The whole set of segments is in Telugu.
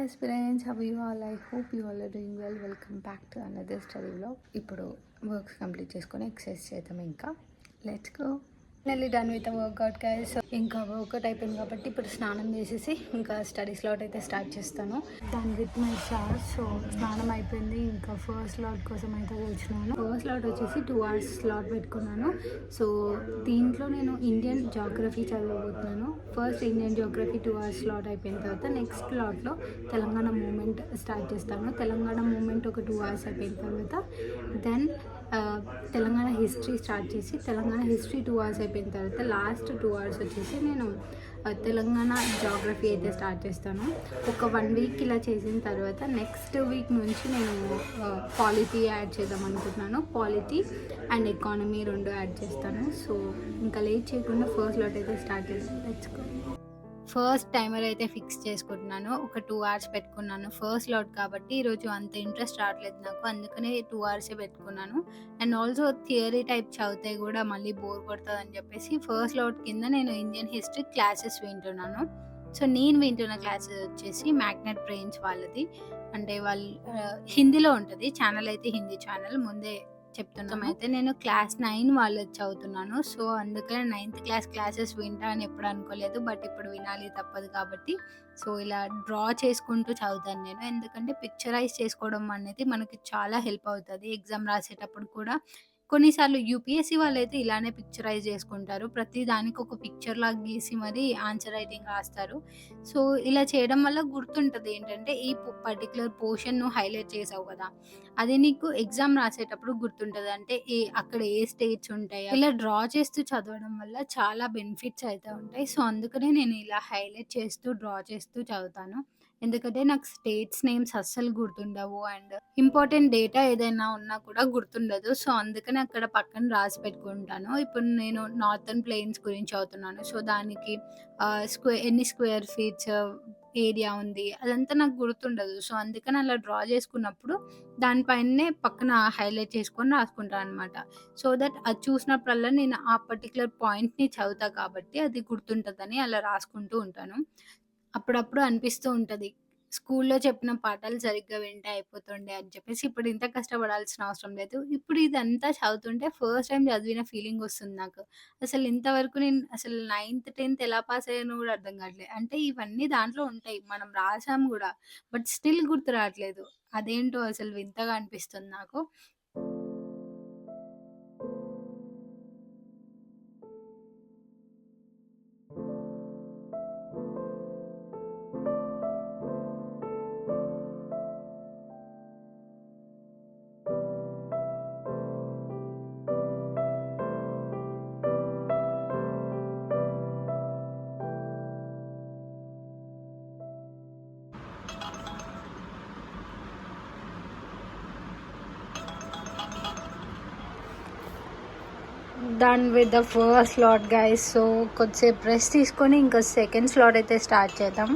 Aspirants how you all I hope you all are doing well welcome back to another study blog ఇప్పుడు వర్క్స్ కంప్లీట్ చేసుకొని ఎక్సర్సైజ్ చేద్దాం ఇంకా. లెట్స్ గో నెల్లి డన్ విత్ వర్కౌట్ గైస్ ఇంకా వర్కౌట్ అయిపోయింది కాబట్టి ఇప్పుడు స్నానం చేసేసి ఇంకా స్టడీ స్లాట్ అయితే స్టార్ట్ చేస్తాను. దాని విత్ మై షార్ సో స్నానం అయిపోయింది. ఇంకా ఫస్ట్ స్లాట్ కోసం అయితే కూర్చున్నాను. ఫస్ట్ స్లాట్ వచ్చేసి టూ అవర్స్ స్లాట్ పెట్టుకున్నాను. సో దీంట్లో నేను Indian geography చదవబోతున్నాను. First Indian geography two hours slot అయిపోయిన తర్వాత నెక్స్ట్ స్లాట్లో తెలంగాణ మూమెంట్ స్టార్ట్ చేస్తాను. తెలంగాణ మూమెంట్ ఒక టూ అవర్స్ అయిపోయిన తర్వాత దెన్ తెలంగాణ హిస్టరీ స్టార్ట్ చేసి తెలంగాణ హిస్టరీ టూ అవర్స్ అయిపోయిన తర్వాత లాస్ట్ టూ అవర్స్ వచ్చేసి నేను తెలంగాణ జాగ్రఫీ అయితే స్టార్ట్ చేస్తాను. ఒక వన్ వీక్ ఇలా చేసిన తర్వాత నెక్స్ట్ వీక్ నుంచి నేను పాలిటీ యాడ్ చేద్దాం అనుకుంటున్నాను. పాలిటీ అండ్ ఎకానమీ రెండు యాడ్ చేస్తాను. సో ఇంకా లేట్ చేయకుండా ఫస్ట్ లాట్ అయితే స్టార్ట్ చేస్తాను తెచ్చుకో ఫస్ట్ టైమర్ అయితే ఫిక్స్ చేసుకుంటున్నాను. ఒక టూ అవర్స్ పెట్టుకున్నాను. ఫస్ట్ లోడ్ కాబట్టి ఈరోజు అంత ఇంట్రెస్ట్ రావట్లేదు నాకు. అందుకనే టూ అవర్సే పెట్టుకున్నాను. అండ్ ఆల్సో థియరీ టైప్ చదివితే కూడా మళ్ళీ బోర్ కొడుతుంది అని చెప్పేసి ఫస్ట్ లోడ్ కింద నేను ఇండియన్ హిస్టరీ క్లాసెస్ వింటున్నాను. సో నేను వింటున్న క్లాసెస్ వచ్చేసి మ్యాగ్నెట్ బ్రెయిన్స్ వాళ్ళది. అంటే వాళ్ళు హిందీలో ఉంటుంది. ఛానల్ అయితే హిందీ ఛానల్. ముందే చెప్తున్నాం అయితే నేను క్లాస్ నైన్ వాళ్ళది చదువుతున్నాను. సో అందుకనే నైన్త్ క్లాస్ క్లాసెస్ వింటా అని ఎప్పుడు అనుకోలేదు. బట్ ఇప్పుడు వినాలి తప్పదు కాబట్టి. సో ఇలా డ్రా చేసుకుంటూ చదువుతాను నేను. ఎందుకంటే పిక్చరైజ్ చేసుకోవడం అనేది మనకి చాలా హెల్ప్ అవుతుంది. ఎగ్జామ్ రాసేటప్పుడు కూడా కొన్నిసార్లు యూపీఎస్సీ వాళ్ళు అయితే ఇలానే పిక్చరైజ్ చేసుకుంటారు. ప్రతి దానికి ఒక పిక్చర్ లాగా గీసి మరి ఆన్సర్ రైటింగ్ రాస్తారు. సో ఇలా చేయడం వల్ల గుర్తుంటుంది ఏంటంటే ఈ పర్టికులర్ పోర్షన్ నువ్వు హైలైట్ చేసావు కదా అది నీకు ఎగ్జామ్ రాసేటప్పుడు గుర్తుంటుంది. అంటే ఏ అక్కడ ఏ స్టేట్స్ ఉంటాయి? ఇలా డ్రా చేస్తూ చదవడం వల్ల చాలా బెనిఫిట్స్ అయితే ఉంటాయి. సో అందుకనే నేను ఇలా హైలైట్ చేస్తూ డ్రా చేస్తూ చదువుతాను. ఎందుకంటే నాకు స్టేట్స్ నేమ్స్ అస్సలు గుర్తుండవు అండ్ ఇంపార్టెంట్ డేటా ఏదైనా ఉన్నా కూడా గుర్తుండదు. సో అందుకని అక్కడ పక్కన రాసి పెట్టుకుంటాను. ఇప్పుడు నేను నార్థన్ ప్లేన్స్ గురించి అవుతున్నాను సో దానికి స్క్వే ఎన్ని స్క్వేర్ ఫీట్స్ ఏరియా ఉంది? అదంతా నాకు గుర్తుండదు. సో అందుకని అలా డ్రా చేసుకున్నప్పుడు దానిపైనే పక్కన హైలైట్ చేసుకొని రాసుకుంటాను అనమాట సో దట్ అది చూసినప్పుడల్లా నేను ఆ పర్టికులర్ పాయింట్ని చదువుతా కాబట్టి అది గుర్తుంటుందని అలా రాసుకుంటూ ఉంటాను. అప్పుడప్పుడు అనిపిస్తూ ఉంటది. స్కూల్లో చెప్పిన పాఠాలు సరిగ్గా వింటే అయిపోతుండే అని చెప్పేసి ఇప్పుడు ఇంత కష్టపడాల్సిన అవసరం లేదు. ఇప్పుడు ఇదంతా చదువుతుంటే ఫస్ట్ టైమ్ చదివిన ఫీలింగ్ వస్తుంది నాకు. అసలు ఇంతవరకు నేను అసలు నైన్త్, టెన్త్ ఎలా పాస్ అయ్యానో కూడా అర్థం కావట్లేదు. అంటే ఇవన్నీ దాంట్లో ఉంటాయి. మనం రాసాం కూడా బట్ స్టిల్ గుర్తు రావట్లేదు. అదేంటో అసలు వింతగా అనిపిస్తుంది నాకు. Done with the first slot guys so కొద్దిసేపు రెస్ట్ తీసుకొని ఇంకా సెకండ్ స్లాట్ అయితే స్టార్ట్ చేద్దాం.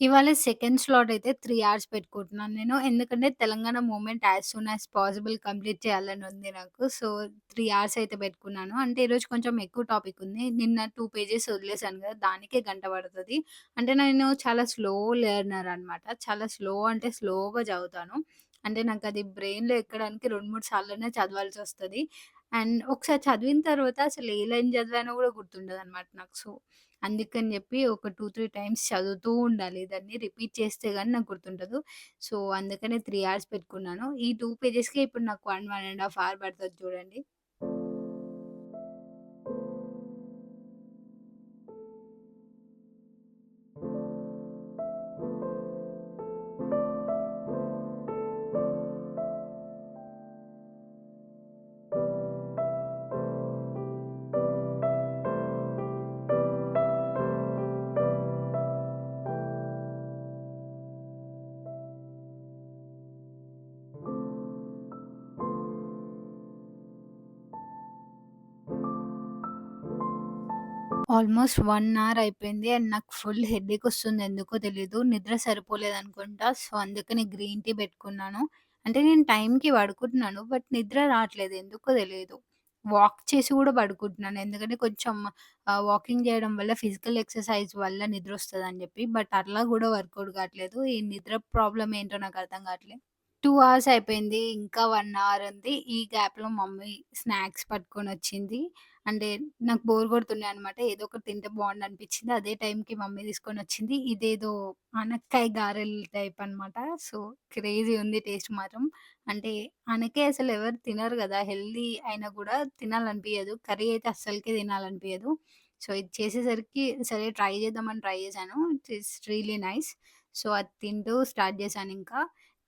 ఇవాళ సెకండ్ స్లాట్ అయితే త్రీ అవర్స్ పెట్టుకుంటున్నాను నేను. ఎందుకంటే Telangana movement as soon as possible complete చేయాలని ఉంది నాకు. సో త్రీ అవర్స్ అయితే పెట్టుకున్నాను. అంటే ఈరోజు కొంచెం ఎక్కువ టాపిక్ ఉంది. నిన్న టూ పేజెస్ వదిలేసాను కదా దానికే గంట పడుతుంది. అంటే నేను చాలా స్లో లెర్నర్ అనమాట చాలా స్లో అంటే స్లోగా చదువుతాను. అంటే నాకు అది బ్రెయిన్లో ఎక్కడానికి రెండు మూడు సార్లునే చదవాల్సి వస్తుంది. అండ్ ఒకసారి చదివిన తర్వాత అసలు ఏ లైన్ చదివానో కూడా గుర్తుండదనమాట నాకు. సో, అందుకని చెప్పి ఒక టూ త్రీ టైమ్స్ చదువుతూ ఉండాలి. దాన్ని రిపీట్ చేస్తే కానీ నాకు గుర్తుండదు. సో, అందుకనే త్రీ అవర్స్ పెట్టుకున్నాను. ఈ టూ పేజెస్‌కే ఇప్పుడు నాకు one one and half hour పడుతుంది చూడండి. ఆల్మోస్ట్ వన్ అవర్ అయిపోయింది. అండ్ నాకు ఫుల్ హెడేక్ వస్తుంది. ఎందుకో తెలీదు. నిద్ర సరిపోలేదనుకుంటా. సో, అందుకని గ్రీన్ టీ పెట్టుకున్నాను. అంటే నేను టైంకి పడుకుంటున్నాను. బట్ నిద్ర రావట్లేదు. ఎందుకో తెలియదు. వాక్ చేసి కూడా పడుకుంటున్నాను. ఎందుకంటే కొంచెం ఆహ్, వాకింగ్ చేయడం వల్ల ఫిజికల్ ఎక్సర్‌సైజ్ వల్ల నిద్రొస్తదని చెప్పి బట్ అట్లా కూడా వర్కౌట్ కావట్లేదు. ఈ నిద్ర ప్రాబ్లమ్ ఏంటో నాకు అర్థం కావట్లేదు. 2 అవర్స్ అయిపోయింది. ఇంకా 1 అవర్ ఉంది. ఈ గ్యాప్‌లో మమ్మీ స్నాక్స్ పట్టుకొనొచ్చింది. అంటే నాకు బోర్ కొడుతున్నాయి అనమాట. ఏదో ఒకటి తింటే బావుండనిపించింది. అదే టైంకి మమ్మీ తీసుకొనొచ్చింది. ఇదేదో ఆనక్కాయ గారెలు టైప్ అనమాట. సో, క్రేజీ ఉంది టేస్ట్ మాత్రం. అంటే ఆనక్కాయ అసలు ఎవరు తినరు కదా హెల్తీ అయినా కూడా తినాలనిపియదు. కర్రీ అయితే అస్సలకే తినాలనిపియదు. సో, ఇది చేసేసరికి సరే ట్రై చేద్దామని ట్రై చేశాను. It is really nice. So, అది తింటూ స్టార్ట్ చేశానింకా.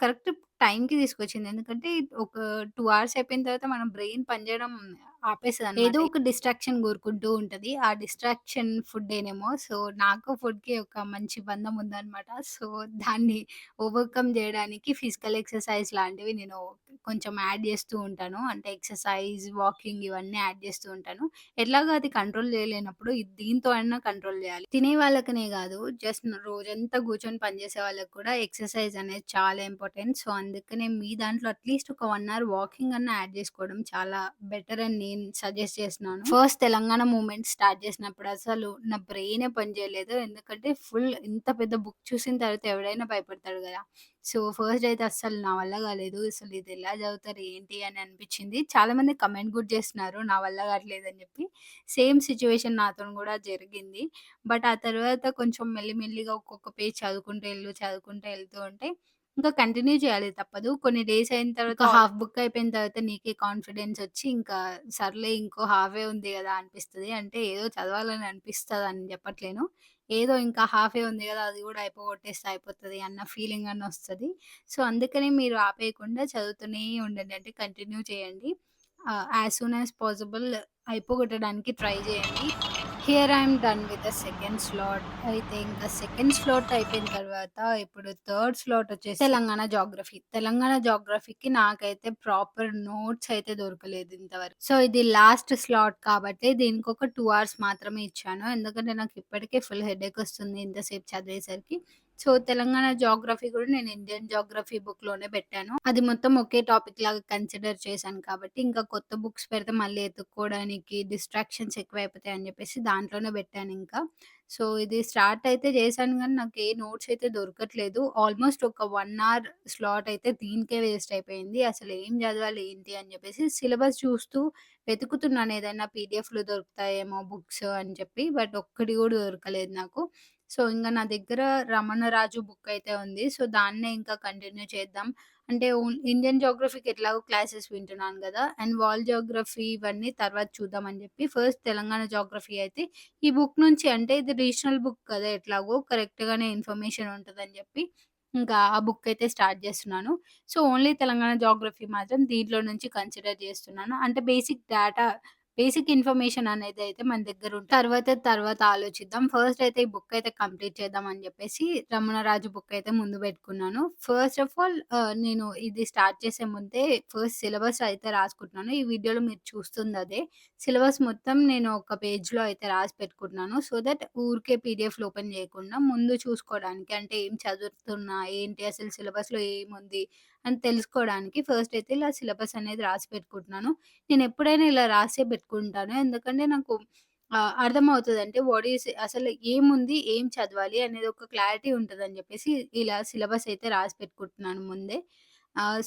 కరెక్ట్ టైంకి తీసుకొచ్చింది. ఎందుకంటే ఒక 2 అవర్స్ అయిపోయిన తర్వాత మన బ్రెయిన్ పనిచేయడం ఆపేసేదాన్ని ఏదో ఒక డిస్ట్రాక్షన్ కోరుకుంటూ ఉంటది. ఆ డిస్ట్రాక్షన్ ఫుడ్డేనేమో. సో, నాకు ఫుడ్‌కి ఒక మంచి బంధం ఉందనమాట. సో, దాన్ని ఓవర్‌కమ్ చేయడానికి ఫిజికల్ ఎక్సర్‌సైజ్ లాంటివి నేను కొంచెం యాడ్ చేస్తూ ఉంటాను. అంటే ఎక్సర్‌సైజ్, వాకింగ్ ఇవన్నీ యాడ్ చేస్తూ ఉంటాను. ఎట్లాగో అది కంట్రోల్ చేయలేనప్పుడు ఇది దీంతో అయినా కంట్రోల్ చేయాలి తినే వాళ్ళకనే కాదు జస్ట్ రోజంతా కూర్చొని పనిచేసే వాళ్ళకి కూడా ఎక్సర్‌సైజ్ అనేది చాలా ఇంపార్టెంట్. సో, అందుకనే మీ దాంట్లో అట్‌లీస్ట్ ఒక 1 అవర్ వాకింగ్ అన్నా యాడ్ చేసుకోవడం చాలా బెటర్ అని నేను సజెస్ట్ చేస్తున్నాను. ఫస్ట్ తెలంగాణ మూమెంట్ స్టార్ట్ చేసినప్పుడు అసలు నా బ్రెయినే పనిచేయలేదు. ఎందుకంటే ఫుల్ ఇంత పెద్ద బుక్ చూసిన తర్వాత ఎవడైనా భయపడతాడు కదా సో, ఫస్ట్ అయితే అస్సలు నా వల్ల కాలేదు. అసలు ఇది ఎలా చదువుతారు ఏంటి అని అనిపించింది. చాలామంది కమెంట్ కూడా చేస్తున్నారు నా వల్ల కావట్లేదని చెప్పి. సేమ్ సిచ్యువేషన్ నాతోని కూడా జరిగింది. బట్ ఆ తర్వాత కొంచెం మెల్లిమెల్లిగా ఒక్కొక్క పేజ్ చదువుకుంటూ వెళ్ళు చదువుకుంటూ వెళ్తూ ఉంటే ఇంకా కంటిన్యూ చేయాలి తప్పదు. కొన్ని డేస్ అయిన తర్వాత హాఫ్ బుక్ అయిపోయిన తర్వాత నీకే కాన్ఫిడెన్స్ వచ్చి ఇంకా సర్లే ఇంకో హాఫే ఉంది గదా! అనిపిస్తది. అంటే ఏదో చదవాలని అనిపిస్తదని చెప్పట్లేను. ఏదో ఇంకా హాఫే ఉంది గదా! అది గూడా అయిపోగొట్టేస్తే అయిపోతది అన్న ఫీలింగ్ అన్న వస్తది. సో, అందుకనే మీరు ఆపేయకుండా చదువుతూనే ఉండండి. అంటే కంటిన్యూ చేయండి. Ah, as soon as possible అయిపోగొట్టడానికి ట్రై చేయండి. Here I'm done with the second slot. అయితే ఇంకా సెకండ్ స్లాట్ అయిపోయిన తర్వాత ఇప్పుడు థర్డ్ స్లాట్ వచ్చేసి తెలంగాణ జాగ్రఫీ తెలంగాణ జాగ్రఫీకి నాకైతే ప్రాపర్ నోట్స్ అయితే దొరకలేదు ఇంతవరకు. సో, ఇది లాస్ట్ స్లాట్ కాబట్టి దీనికి ఒక టూ అవర్స్ మాత్రమే ఇచ్చాను. ఎందుకంటే నాకు ఇప్పటికే ఫుల్ హెడేక్ వస్తుంది ఇంతసేపు చదివేసరికి. సో, తెలంగాణ జాగ్రఫీ కూడా నేను ఇండియన్ జియోగ్రఫీ బుక్‌లోనే పెట్టాను. అది మొత్తం ఒకే టాపిక్ లాగా కన్సిడర్ చేశాను కాబట్టి ఇంకా కొత్త బుక్స్ పెడితే మళ్ళీ ఎతుక్కోవడానికి డిస్ట్రాక్షన్స్ ఎక్కువైపోతాయి అని చెప్పేసి దాంట్లోనే పెట్టాను ఇంకా సో, ఇది స్టార్ట్ అయితే చేశాను కానీ నాకు ఏ నోట్స్ అయితే దొరకట్లేదు. ఆల్మోస్ట్ ఒక వన్ అవర్ స్లాట్ అయితే దీనికే వేస్ట్ అయిపోయింది. అసలు ఏం చదవాలి ఏంటి అని చెప్పేసి సిలబస్ చూస్తూ వెతుకుతున్నాను ఏదైనా పీడిఎఫ్‌లు దొరుకుతాయేమో బుక్స్ అని చెప్పి. బట్ ఒక్కటి కూడా దొరకలేదు నాకు. సో, ఇంక నా దగ్గర రమణరాజు బుక్ అయితే ఉంది. సో, దాన్నే ఇంకా కంటిన్యూ చేద్దాం. అంటే ఇండియన్ జియోగ్రఫీకి ఎట్లాగో క్లాసెస్ వింటున్నాను కదా అండ్ వాల్ జియోగ్రఫీ ఇవన్నీ తర్వాత చూద్దాం అని చెప్పి ఫస్ట్ తెలంగాణ జియోగ్రఫీ అయితే ఈ బుక్ నుంచి అంటే ఇది రీజనల్ బుక్ కదా! ఎట్లాగో కరెక్ట్‌గానే ఇన్ఫర్మేషన్ ఉంటుందని చెప్పి ఇంకా ఆ బుక్ అయితే స్టార్ట్ చేస్తున్నాను. సో, ఓన్లీ తెలంగాణ జియోగ్రఫీ మాత్రం దీంట్లో నుంచి కన్సిడర్ చేస్తున్నాను. అంటే బేసిక్ డేటా బేసిక్ ఇన్ఫర్మేషన్ అనేది అయితే మన దగ్గర ఉంటుంది తర్వాత తర్వాత ఆలోచిద్దాం. ఫస్ట్ అయితే ఈ బుక్ అయితే కంప్లీట్ చేద్దాం అని చెప్పేసి రమణరాజు బుక్ అయితే ముందు పెట్టుకున్నాను. ఫస్ట్ ఆఫ్ ఆల్ నేను ఇది స్టార్ట్ చేసే ముందే ఫస్ట్ సిలబస్ అయితే రాసుకుంటున్నాను. ఈ వీడియోలో మీరు చూస్తుంది అదే. సిలబస్ మొత్తం నేను ఒక పేజ్‌లో అయితే రాసి పెట్టుకుంటున్నాను. సో దట్ ఊరికే పీడిఎఫ్‌లు ఓపెన్ చేయకుండా ముందు చూసుకోవడానికి అంటే ఏం చదువుతున్నా, ఏంటి అసలు సిలబస్‌లో ఏముంది అని తెలుసుకోవడానికి ఫస్ట్ అయితే ఇలా సిలబస్ అనేది రాసి పెట్టుకుంటున్నాను. నేను ఎప్పుడైనా ఇలా రాసే పెట్టుకుంటాను. ఎందుకంటే నాకు అర్థమవుతుంది అంటే వాట్ ఈస్ అసలు ఏముంది? ఏం చదవాలి? అనేది ఒక క్లారిటీ ఉంటుంది అని చెప్పేసి ఇలా సిలబస్ అయితే రాసి పెట్టుకుంటున్నాను ముందే.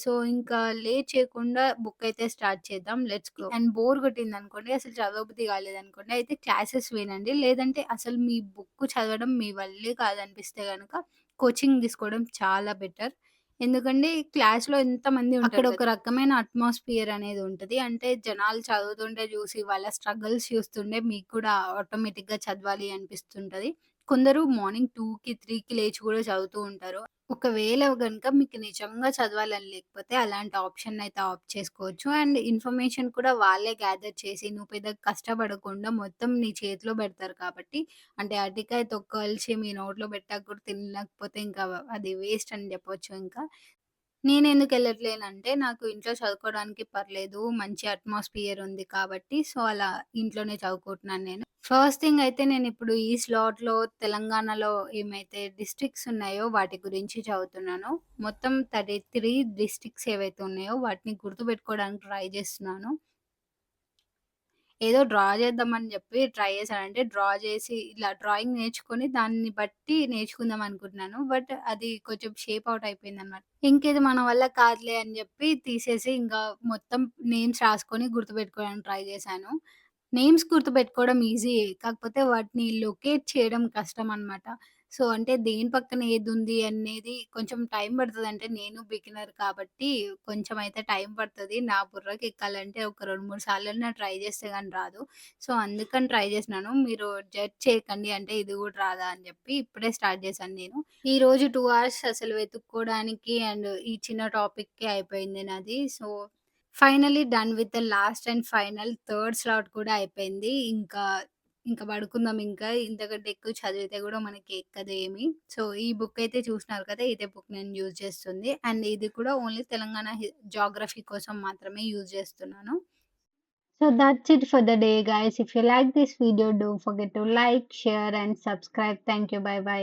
సో, ఇంకా లేట్ చేయకుండా బుక్ అయితే స్టార్ట్ చేద్దాం. Let's go. అండ్ బోర్ కొట్టింది అనుకోండి అసలు చదవబుద్ధి కాలేదనుకోండి, అయితే క్లాసెస్ వినండి. లేదంటే అసలు మీ బుక్ చదవడం మీ వల్లే కాదనిపిస్తే కనుక కోచింగ్ తీసుకోవడం చాలా బెటర్. ఎందుకంటే క్లాస్‌లో ఎంతమంది ఉంటారు అక్కడ ఒక రకమైన అట్మాస్ఫియర్ అనేది ఉంటది. అంటే జనాలు చదువుతుంటే చూసి వాళ్ళ స్ట్రగల్స్ చూస్తుంటే మీకు కూడా ఆటోమేటిక్‌గా చదవాలి అనిపిస్తుంటది. కొందరు మార్నింగ్ 2కి, 3కి లేచి కూడా చదువుతూ ఉంటారు. ఒకవేళ గనుక మీకు నిజంగా చదవాలని లేకపోతే అలాంటి ఆప్షన్ అయితే ఆప్ చేసుకోవచ్చు. అండ్ ఇన్ఫర్మేషన్ కూడా వాళ్ళే గ్యాదర్ చేసి నువ్వు పెద్దగా కష్టపడకుండా మొత్తం నీ చేతిలో పెడతారు కాబట్టి అంటే అరటికాయ తొక్కవలిచి మీ నోట్లో పెట్టాక కూడా తినలేకపోతే ఇంకా అది వేస్ట్ అని చెప్పొచ్చు ఇంకా. నేనెందుకెళ్ళట్లేనంటే, నాకు ఇంట్లో చదువుకోవడానికి పర్లేదు. మంచి అట్మాస్ఫియర్ ఉంది కాబట్టి, సో, అలా ఇంట్లోనే చదువుకుంటున్నాను నేను. ఫస్ట్ థింగ్ అయితే నేనిప్పుడు ఈ స్లాట్‌లో తెలంగాణలో ఏమైతే డిస్ట్రిక్ట్స్ ఉన్నాయో వాటి గురించి చదువుతున్నాను. మొత్తం 33 డిస్ట్రిక్ట్స్ ఏవైతే ఉన్నాయో వాటిని గుర్తుపెట్టుకోవడానికి ట్రై చేస్తున్నాను. ఏదో డ్రా చేద్దామని చెప్పి ట్రై చేశానంటే డ్రా చేసి ఇలా డ్రాయింగ్ నేర్చుకొని దాన్ని బట్టి నేర్చుకుందాం అనుకుంటున్నాను. బట్ అది కొంచెం షేప్ అవుట్ అయిపోయింది అనమాట ఇంకేది మన వల్ల కాదులే అని చెప్పి తీసేసి ఇంకా మొత్తం నేమ్స్ రాసుకొని గుర్తుపెట్టుకోవడానికి ట్రై చేశాను. నేమ్స్ గుర్తుపెట్టుకోవడం ఈజీ కాకపోతే వాటిని లొకేట్ చేయడం కష్టం అనమాట. సో, అంటే దేని పక్కన ఏది ఉంది అనేది కొంచెం టైం పడుతుంది అంటే నేను బిగినర్ కాబట్టి కొంచెం అయితే టైం పడతది. నా బుర్రకి ఎక్కాలంటే ఒక 2, 3 సార్లన్నా ట్రై చేస్తే గాని రాదు. సో, అందుకని ట్రై చేసినాను. మీరు జడ్జ్ చేయకండి. అంటే ఇది కూడా రాదా అని చెప్పి ఇప్పుడే స్టార్ట్ చేశాను నేను. ఈరోజు 2 అవర్స్ అసలు వెతుక్కోవడానికి అండ్ ఈ చిన్న టాపిక్‌కే అయిపోయింది నాది. So, finally done with the last and final third slot కూడా అయిపోయింది. ఇంకా ఇంకా పడుకుందాం ఇంకా. ఇంతకంటే ఎక్కువ చదివితే కూడా మనకి ఎక్కదు ఏమి. సో, ఈ బుక్ అయితే చూసినారు కదా! ఇదే బుక్ నేను యూజ్ చేస్తుంది. అండ్ ఇది కూడా ఓన్లీ తెలంగాణ జాగ్రఫీ కోసం మాత్రమే యూజ్ చేస్తున్నాను. So that's it for the day guys if you like this video do forget to like share and subscribe thank you bye bye